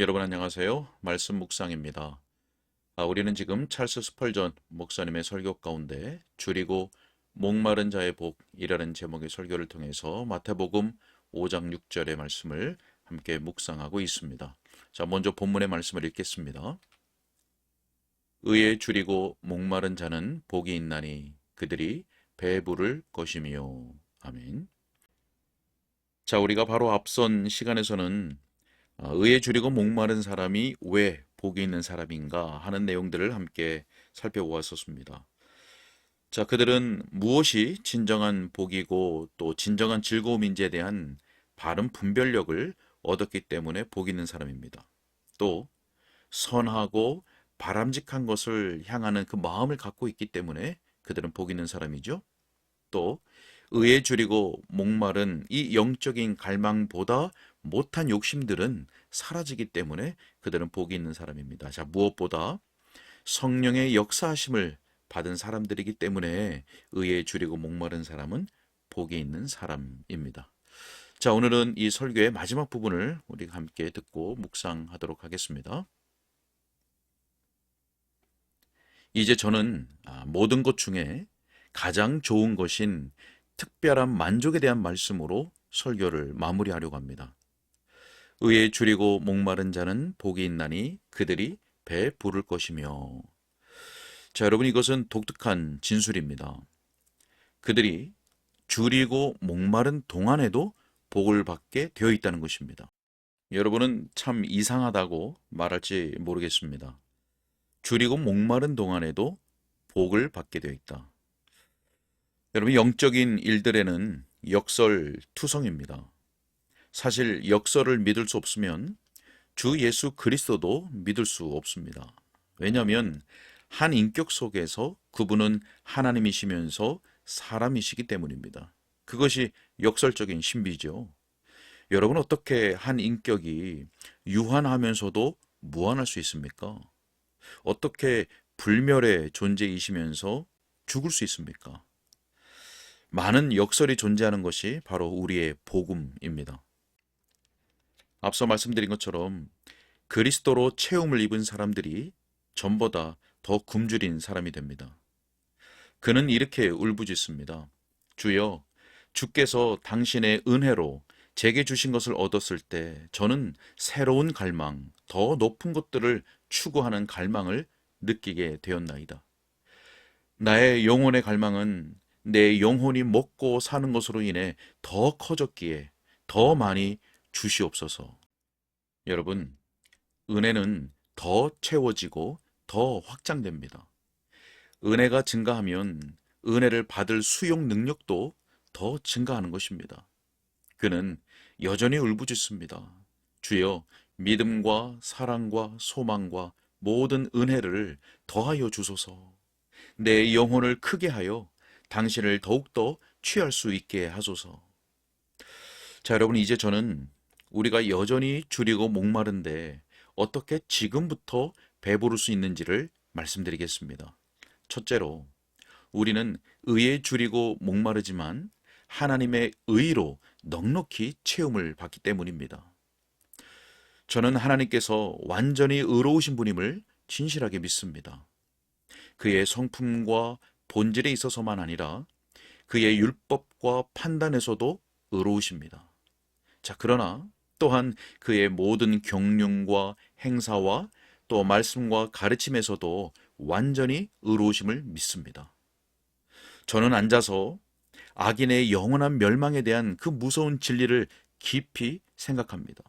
여러분 안녕하세요. 말씀 묵상입니다. 아, 우리는 지금 찰스 스펄전 목사님의 설교 가운데 줄이고 목마른 자의 복이라는 제목의 설교를 통해서 마태복음 5장 6절의 말씀을 함께 묵상하고 있습니다. 자, 먼저 본문의 말씀을 읽겠습니다. 의에 줄이고 목마른 자는 복이 있나니 그들이 배부를 것이미요. 아멘. 자, 우리가 바로 앞선 시간에서는 아, 의에 줄이고 목마른 사람이 왜 복이 있는 사람인가 하는 내용들을 함께 살펴보았었습니다. 자, 그들은 무엇이 진정한 복이고 또 진정한 즐거움인지에 대한 바른 분별력을 얻었기 때문에 복 있는 사람입니다. 또 선하고 바람직한 것을 향하는 그 마음을 갖고 있기 때문에 그들은 복 있는 사람이죠. 또 의에 줄이고 목마른 이 영적인 갈망보다 못한 욕심들은 사라지기 때문에 그들은 복이 있는 사람입니다. 자, 무엇보다 성령의 역사하심을 받은 사람들이기 때문에 의에 줄이고 목마른 사람은 복이 있는 사람입니다. 자, 오늘은 이 설교의 마지막 부분을 우리가 함께 듣고 묵상하도록 하겠습니다. 이제 저는 아, 모든 것 중에 가장 좋은 것인 특별한 만족에 대한 말씀으로 설교를 마무리하려고 합니다. 의에 줄이고 목마른 자는 복이 있나니 그들이 배 부를 것이며. 자, 여러분 이것은 독특한 진술입니다. 그들이 줄이고 목마른 동안에도 복을 받게 되어 있다는 것입니다. 여러분은 참 이상하다고 말할지 모르겠습니다. 줄이고 목마른 동안에도 복을 받게 되어 있다. 여러분, 영적인 일들에는 역설 투성입니다. 사실 역설을 믿을 수 없으면 주 예수 그리스도도 믿을 수 없습니다. 왜냐하면 한 인격 속에서 그분은 하나님이시면서 사람이시기 때문입니다. 그것이 역설적인 신비죠. 여러분 어떻게 한 인격이 유한하면서도 무한할 수 있습니까? 어떻게 불멸의 존재이시면서 죽을 수 있습니까? 많은 역설이 존재하는 것이 바로 우리의 복음입니다. 앞서 말씀드린 것처럼 그리스도로 체험을 입은 사람들이 전보다 더 굶주린 사람이 됩니다. 그는 이렇게 울부짖습니다. 주여, 주께서 당신의 은혜로 제게 주신 것을 얻었을 때 저는 새로운 갈망, 더 높은 것들을 추구하는 갈망을 느끼게 되었나이다. 나의 영혼의 갈망은 내 영혼이 먹고 사는 것으로 인해 더 커졌기에 더 많이 주시옵소서. 여러분, 은혜는 더 채워지고 더 확장됩니다. 은혜가 증가하면 은혜를 받을 수용 능력도 더 증가하는 것입니다. 그는 여전히 울부짖습니다. 주여, 믿음과 사랑과 소망과 모든 은혜를 더하여 주소서. 내 영혼을 크게 하여 당신을 더욱더 취할 수 있게 하소서. 자, 여러분, 이제 저는 우리가 여전히 줄이고 목마른데 어떻게 지금부터 배부를 수 있는지를 말씀드리겠습니다. 첫째로, 우리는 의에 줄이고 목마르지만 하나님의 의로 넉넉히 체험을 받기 때문입니다. 저는 하나님께서 완전히 의로우신 분임을 진실하게 믿습니다. 그의 성품과 본질에 있어서만 아니라 그의 율법과 판단에서도 의로우십니다. 자, 그러나 또한 그의 모든 경륜과 행사와 또 말씀과 가르침에서도 완전히 의로우심을 믿습니다. 저는 앉아서 악인의 영원한 멸망에 대한 그 무서운 진리를 깊이 생각합니다.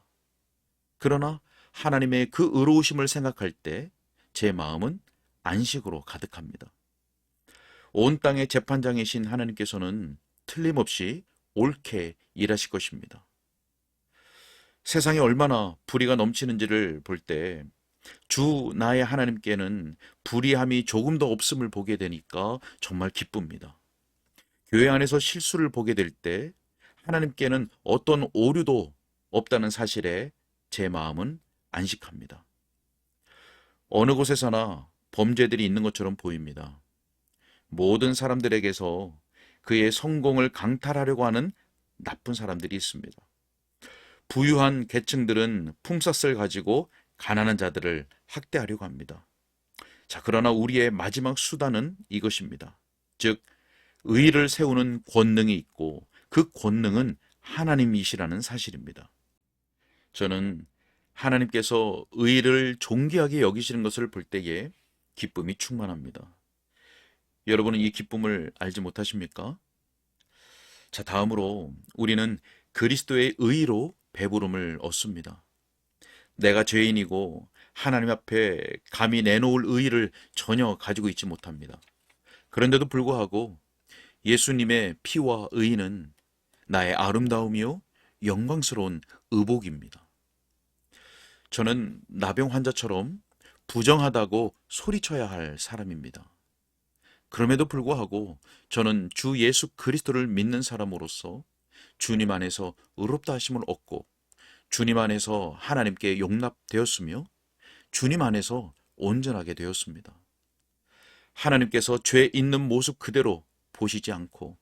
그러나 하나님의 그 의로우심을 생각할 때 제 마음은 안식으로 가득합니다. 온 땅의 재판장이신 하나님께서는 틀림없이 옳게 일하실 것입니다. 세상에 얼마나 불의가 넘치는지를 볼 때 주 나의 하나님께는 불의함이 조금 더 없음을 보게 되니까 정말 기쁩니다. 교회 안에서 실수를 보게 될 때 하나님께는 어떤 오류도 없다는 사실에 제 마음은 안식합니다. 어느 곳에서나 범죄들이 있는 것처럼 보입니다. 모든 사람들에게서 그의 성공을 강탈하려고 하는 나쁜 사람들이 있습니다. 부유한 계층들은 품삯을 가지고 가난한 자들을 학대하려고 합니다. 자, 그러나 우리의 마지막 수단은 이것입니다. 즉, 의를 세우는 권능이 있고 그 권능은 하나님이시라는 사실입니다. 저는 하나님께서 의를 존귀하게 여기시는 것을 볼 때에 기쁨이 충만합니다. 여러분은 이 기쁨을 알지 못하십니까? 자, 다음으로 우리는 그리스도의 의로 배부름을 얻습니다. 내가 죄인이고 하나님 앞에 감히 내놓을 의의를 전혀 가지고 있지 못합니다. 그런데도 불구하고 예수님의 피와 의는 나의 아름다움이요 영광스러운 의복입니다. 저는 나병 환자처럼 부정하다고 소리쳐야 할 사람입니다. 그럼에도 불구하고 저는 주 예수 그리스도를 믿는 사람으로서 주님 안에서 의롭다 하심을 얻고 주님 안에서 하나님께 용납되었으며 주님 안에서 온전하게 되었습니다. 하나님께서 죄 있는 모습 그대로 보시지 않고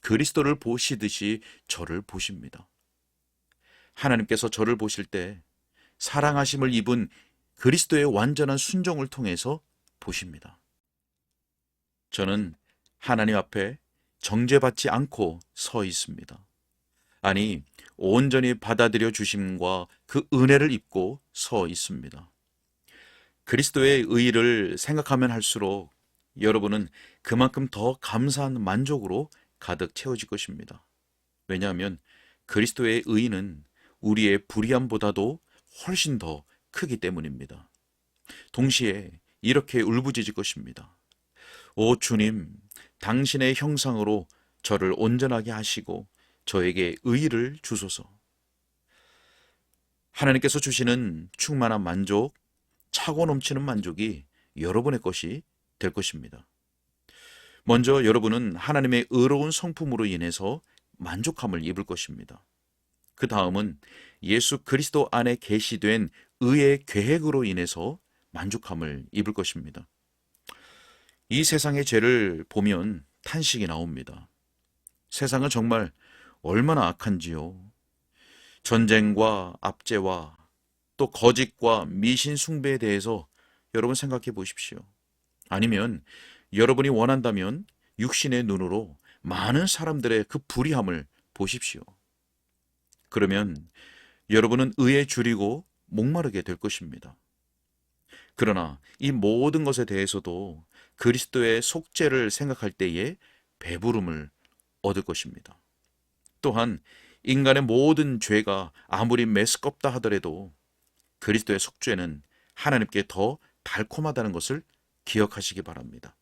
그리스도를 보시듯이 저를 보십니다. 하나님께서 저를 보실 때 사랑하심을 입은 그리스도의 완전한 순종을 통해서 보십니다. 저는 하나님 앞에 정죄받지 않고 서 있습니다. 아니, 온전히 받아들여 주심과 그 은혜를 입고 서 있습니다. 그리스도의 의를 생각하면 할수록 여러분은 그만큼 더 감사한 만족으로 가득 채워질 것입니다. 왜냐하면 그리스도의 의는 우리의 불의함보다도 훨씬 더 크기 때문입니다. 동시에 이렇게 울부짖을 것입니다. 오 주님, 당신의 형상으로 저를 온전하게 하시고 저에게 의의를 주소서. 하나님께서 주시는 충만한 만족, 차고 넘치는 만족이 여러분의 것이 될 것입니다. 먼저 여러분은 하나님의 의로운 성품으로 인해서 만족함을 입을 것입니다. 그 다음은 예수 그리스도 안에 계시된 의의 계획으로 인해서 만족함을 입을 것입니다. 이 세상의 죄를 보면 탄식이 나옵니다. 세상은 정말 얼마나 악한지요. 전쟁과 압제와 또 거짓과 미신 숭배에 대해서 여러분 생각해 보십시오. 아니면 여러분이 원한다면 육신의 눈으로 많은 사람들의 그 불의함을 보십시오. 그러면 여러분은 의에 줄이고 목마르게 될 것입니다. 그러나 이 모든 것에 대해서도 그리스도의 속죄를 생각할 때에 배부름을 얻을 것입니다. 또한 인간의 모든 죄가 아무리 메스껍다 하더라도 그리스도의 속죄는 하나님께 더 달콤하다는 것을 기억하시기 바랍니다.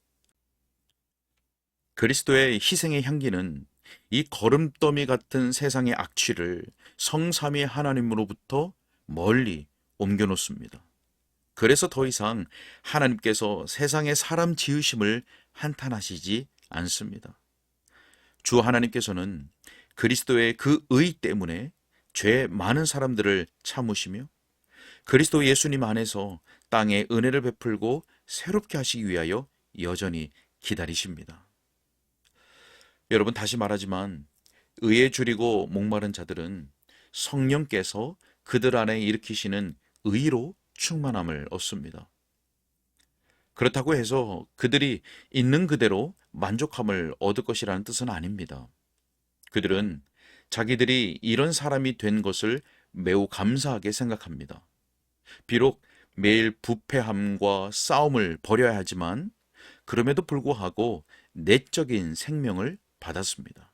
그리스도의 희생의 향기는 이 거름더미 같은 세상의 악취를 성삼위 하나님으로부터 멀리 옮겨놓습니다. 그래서 더 이상 하나님께서 세상의 사람 지으심을 한탄하시지 않습니다. 주 하나님께서는 그리스도의 그 의 때문에 죄 많은 사람들을 참으시며 그리스도 예수님 안에서 땅에 은혜를 베풀고 새롭게 하시기 위하여 여전히 기다리십니다. 여러분 다시 말하지만 의에 줄이고 목마른 자들은 성령께서 그들 안에 일으키시는 의로 충만함을 얻습니다. 그렇다고 해서 그들이 있는 그대로 만족함을 얻을 것이라는 뜻은 아닙니다. 그들은 자기들이 이런 사람이 된 것을 매우 감사하게 생각합니다. 비록 매일 부패함과 싸움을 벌여야 하지만 그럼에도 불구하고 내적인 생명을 받았습니다.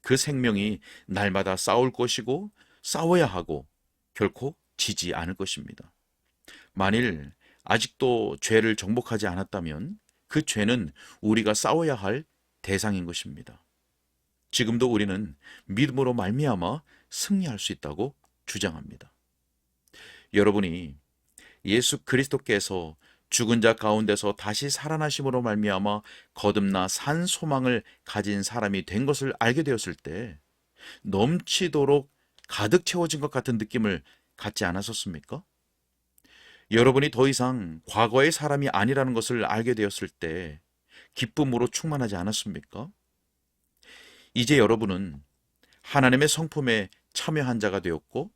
그 생명이 날마다 싸울 것이고 싸워야 하고 결코 지지 않을 것입니다. 만일 아직도 죄를 정복하지 않았다면 그 죄는 우리가 싸워야 할 대상인 것입니다. 지금도 우리는 믿음으로 말미암아 승리할 수 있다고 주장합니다. 여러분이 예수 그리스도께서 죽은 자 가운데서 다시 살아나심으로 말미암아 거듭나 산 소망을 가진 사람이 된 것을 알게 되었을 때 넘치도록 가득 채워진 것 같은 느낌을 갖지 않았었습니까? 여러분이 더 이상 과거의 사람이 아니라는 것을 알게 되었을 때 기쁨으로 충만하지 않았습니까? 이제 여러분은 하나님의 성품에 참여한 자가 되었고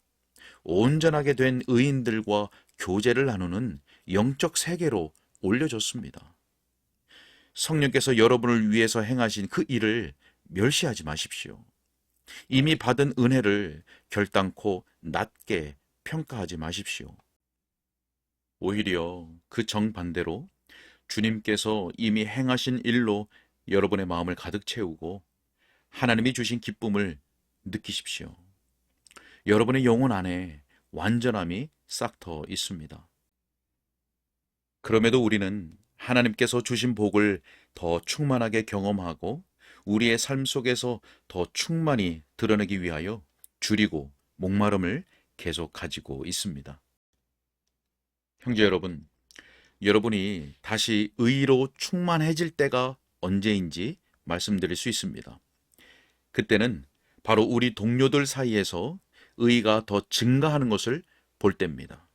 온전하게 된 의인들과 교제를 나누는 영적 세계로 올려줬습니다. 성령께서 여러분을 위해서 행하신 그 일을 멸시하지 마십시오. 이미 받은 은혜를 결단코 낮게 평가하지 마십시오. 오히려 그 정반대로 주님께서 이미 행하신 일로 여러분의 마음을 가득 채우고 하나님이 주신 기쁨을 느끼십시오. 여러분의 영혼 안에 완전함이 싹터 있습니다. 그럼에도 우리는 하나님께서 주신 복을 더 충만하게 경험하고 우리의 삶 속에서 더 충만히 드러내기 위하여 줄이고 목마름을 계속 가지고 있습니다. 형제 여러분, 여러분이 다시 의로 충만해질 때가 언제인지 말씀드릴 수 있습니다. 그때는 바로 우리 동료들 사이에서 의가 더 증가하는 것을 볼 때입니다.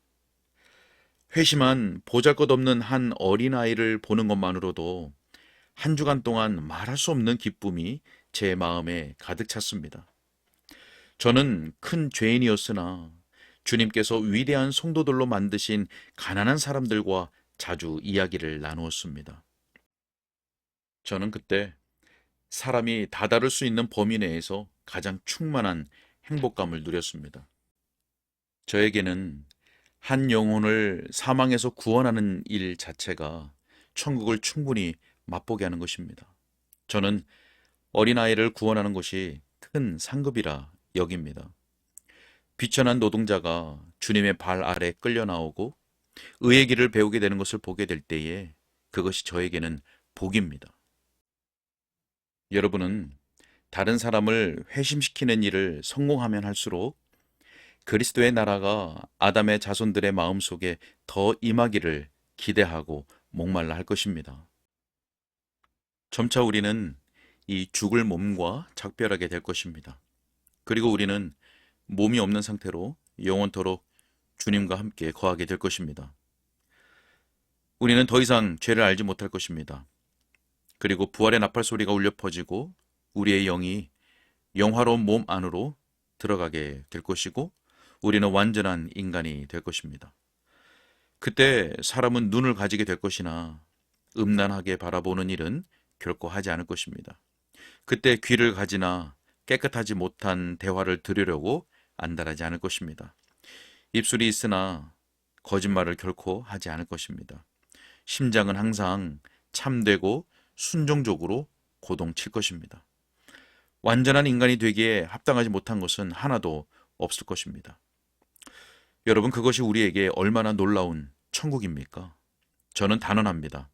회심한 보잘것없는 한 어린아이를 보는 것만으로도 한 주간 동안 말할 수 없는 기쁨이 제 마음에 가득 찼습니다. 저는 큰 죄인이었으나 주님께서 위대한 성도들로 만드신 가난한 사람들과 자주 이야기를 나누었습니다. 저는 그때 사람이 다다를 수 있는 범위 내에서 가장 충만한 행복감을 누렸습니다. 저에게는 한 영혼을 사망에서 구원하는 일 자체가 천국을 충분히 맛보게 하는 것입니다. 저는 어린아이를 구원하는 것이 큰 상급이라 여깁니다. 비천한 노동자가 주님의 발 아래 끌려 나오고 의의 길을 배우게 되는 것을 보게 될 때에 그것이 저에게는 복입니다. 여러분은 다른 사람을 회심시키는 일을 성공하면 할수록 그리스도의 나라가 아담의 자손들의 마음속에 더 임하기를 기대하고 목말라 할 것입니다. 점차 우리는 이 죽을 몸과 작별하게 될 것입니다. 그리고 우리는 몸이 없는 상태로 영원토록 주님과 함께 거하게 될 것입니다. 우리는 더 이상 죄를 알지 못할 것입니다. 그리고 부활의 나팔 소리가 울려 퍼지고 우리의 영이 영화로운 몸 안으로 들어가게 될 것이고 우리는 완전한 인간이 될 것입니다. 그때 사람은 눈을 가지게 될 것이나 음란하게 바라보는 일은 결코 하지 않을 것입니다. 그때 귀를 가지나 깨끗하지 못한 대화를 들으려고 안달하지 않을 것입니다. 입술이 있으나 거짓말을 결코 하지 않을 것입니다. 심장은 항상 참되고 순종적으로 고동칠 것입니다. 완전한 인간이 되기에 합당하지 못한 것은 하나도 없을 것입니다. 여러분, 그것이 우리에게 얼마나 놀라운 천국입니까? 저는 단언합니다.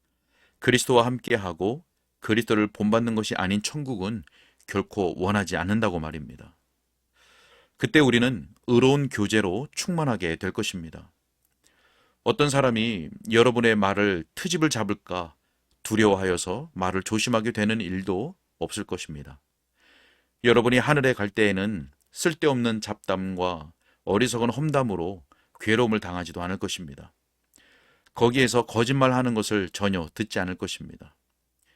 그리스도와 함께하고 그리스도를 본받는 것이 아닌 천국은 결코 원하지 않는다고 말입니다. 그때 우리는 의로운 교제로 충만하게 될 것입니다. 어떤 사람이 여러분의 말을 트집을 잡을까 두려워하여서 말을 조심하게 되는 일도 없을 것입니다. 여러분이 하늘에 갈 때에는 쓸데없는 잡담과 어리석은 험담으로 괴로움을 당하지도 않을 것입니다. 거기에서 거짓말 하는 것을 전혀 듣지 않을 것입니다.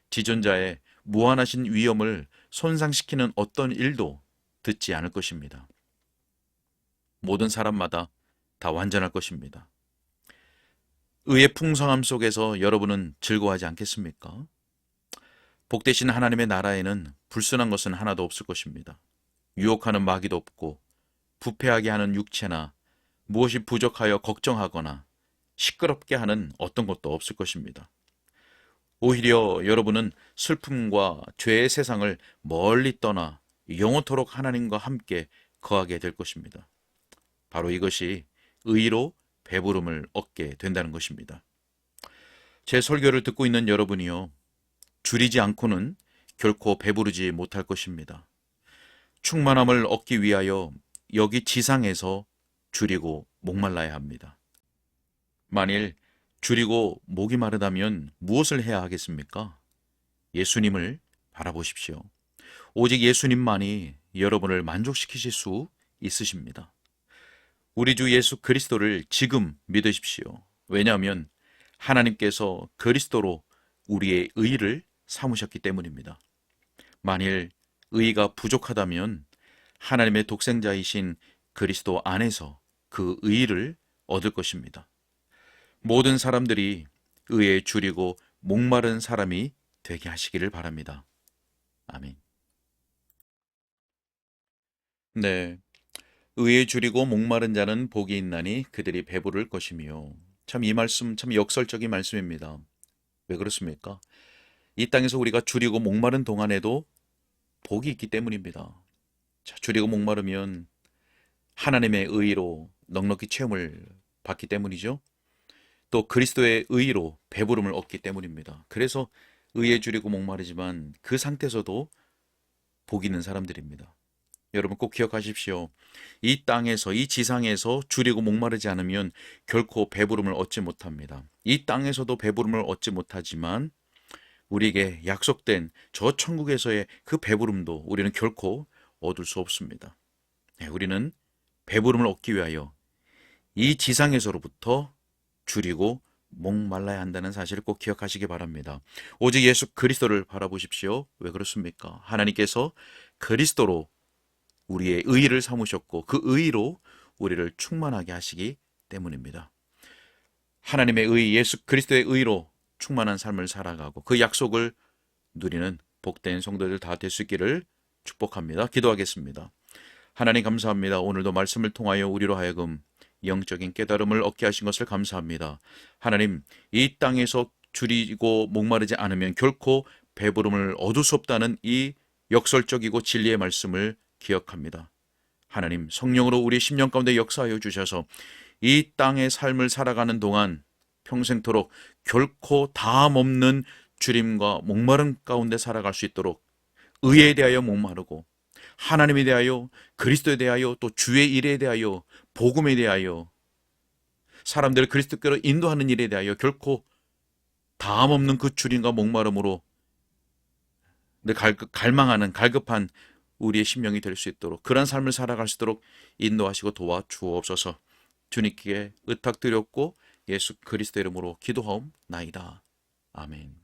지존자의 무한하신 위엄을 손상시키는 어떤 일도 듣지 않을 것입니다. 모든 사람마다 다 완전할 것입니다. 의의 풍성함 속에서 여러분은 즐거워하지 않겠습니까? 복되신 하나님의 나라에는 불순한 것은 하나도 없을 것입니다. 유혹하는 마귀도 없고 부패하게 하는 육체나 무엇이 부족하여 걱정하거나 시끄럽게 하는 어떤 것도 없을 것입니다. 오히려 여러분은 슬픔과 죄의 세상을 멀리 떠나 영원토록 하나님과 함께 거하게 될 것입니다. 바로 이것이 의로 배부름을 얻게 된다는 것입니다. 제 설교를 듣고 있는 여러분이요. 줄이지 않고는 결코 배부르지 못할 것입니다. 충만함을 얻기 위하여 여기 지상에서 줄이고 목말라야 합니다. 만일 줄이고 목이 마르다면 무엇을 해야 하겠습니까? 예수님을 바라보십시오. 오직 예수님만이 여러분을 만족시키실 수 있으십니다. 우리 주 예수 그리스도를 지금 믿으십시오. 왜냐하면 하나님께서 그리스도로 우리의 의를 삼으셨기 때문입니다. 만일 의가 부족하다면 하나님의 독생자이신 그리스도 안에서 그 의를 얻을 것입니다. 모든 사람들이 의에 줄이고 목마른 사람이 되게 하시기를 바랍니다. 아멘. 네. 의에 줄이고 목마른 자는 복이 있나니 그들이 배부를 것이며 참 이 말씀 참 역설적인 말씀입니다. 왜 그렇습니까? 이 땅에서 우리가 줄이고 목마른 동안에도 복이 있기 때문입니다. 자, 줄이고 목마르면 하나님의 의로 넉넉히 체험을 받기 때문이죠. 또 그리스도의 의로 배부름을 얻기 때문입니다. 그래서 의에 줄이고 목마르지만 그 상태에서도 복 있는 사람들입니다. 여러분 꼭 기억하십시오. 이 땅에서, 이 지상에서 줄이고 목마르지 않으면 결코 배부름을 얻지 못합니다. 이 땅에서도 배부름을 얻지 못하지만 우리에게 약속된 저 천국에서의 그 배부름도 우리는 결코 얻을 수 없습니다. 네, 우리는 배부름을 얻기 위하여 이 지상에서로부터 줄이고 목말라야 한다는 사실을 꼭 기억하시기 바랍니다. 오직 예수 그리스도를 바라보십시오. 왜 그렇습니까? 하나님께서 그리스도로 우리의 의를 삼으셨고 그 의로 우리를 충만하게 하시기 때문입니다. 하나님의 의, 예수 그리스도의 의로 충만한 삶을 살아가고 그 약속을 누리는 복된 성도들 다 될 수 있기를 축복합니다. 기도하겠습니다. 하나님 감사합니다. 오늘도 말씀을 통하여 우리로 하여금 영적인 깨달음을 얻게 하신 것을 감사합니다. 하나님, 이 땅에서 줄이고 목마르지 않으면 결코 배부름을 얻을 수 없다는 이 역설적이고 진리의 말씀을 기억합니다. 하나님, 성령으로 우리 심령 가운데 역사하여 주셔서 이 땅의 삶을 살아가는 동안 평생토록 결코 다함 없는 주림과 목마름 가운데 살아갈 수 있도록 의에 대하여 목마르고 하나님에 대하여 그리스도에 대하여 또 주의 일에 대하여 복음에 대하여 사람들을 그리스도께로 인도하는 일에 대하여 결코 다함 없는 그 주림과 목마름으로 갈망하는 갈급한 우리의 심령이 될 수 있도록 그런 삶을 살아갈 수 있도록 인도하시고 도와주옵소서 주님께 의탁드렸고 예수 그리스도 이름으로 기도하옵나이다. 아멘.